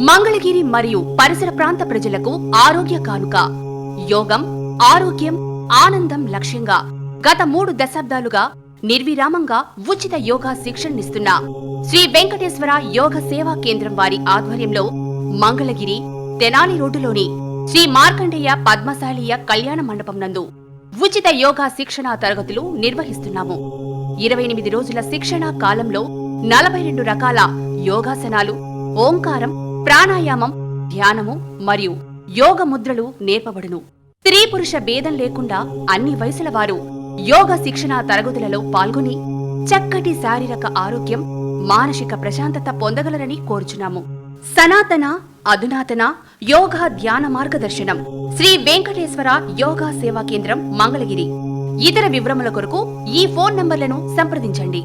మంగళగిరి మరియు పరిసర ప్రాంత ప్రజలకు ఆరోగ్య కానుక. యోగం ఆరోగ్యం ఆనందం లక్ష్యంగా గత మూడు దశాబ్దాలుగా నిర్విరామంగా ఉచిత యోగా శిక్షణనిస్తున్న శ్రీ వెంకటేశ్వర యోగ సేవా కేంద్రం వారి ఆధ్వర్యంలో మంగళగిరి తెనాలి రోడ్డులోని శ్రీ మార్కండేయ పద్మశాలీయ కళ్యాణ మండపం నందు ఉచిత యోగా శిక్షణా తరగతులు నిర్వహిస్తున్నాము. ఇరవై ఎనిమిది రోజుల శిక్షణా కాలంలో నలభై రెండు రకాల యోగాసనాలు ఓంకారం ప్రాణాయామం ధ్యానము మరియు యోగ ముద్రలు నేర్పబడును. స్త్రీ పురుష భేదం లేకుండా అన్ని వయసుల వారు యోగ శిక్షణ తరగతులలో పాల్గొని చక్కటి శారీరక ఆరోగ్యం మానసిక ప్రశాంతత పొందగలరని కోరుచున్నాము. సనాతన అధునాతన యోగా ధ్యాన మార్గదర్శనం శ్రీ వెంకటేశ్వర యోగా సేవా కేంద్రం మంగళగిరి. ఇతర వివరముల కొరకు ఈ ఫోన్ నంబర్లను సంప్రదించండి.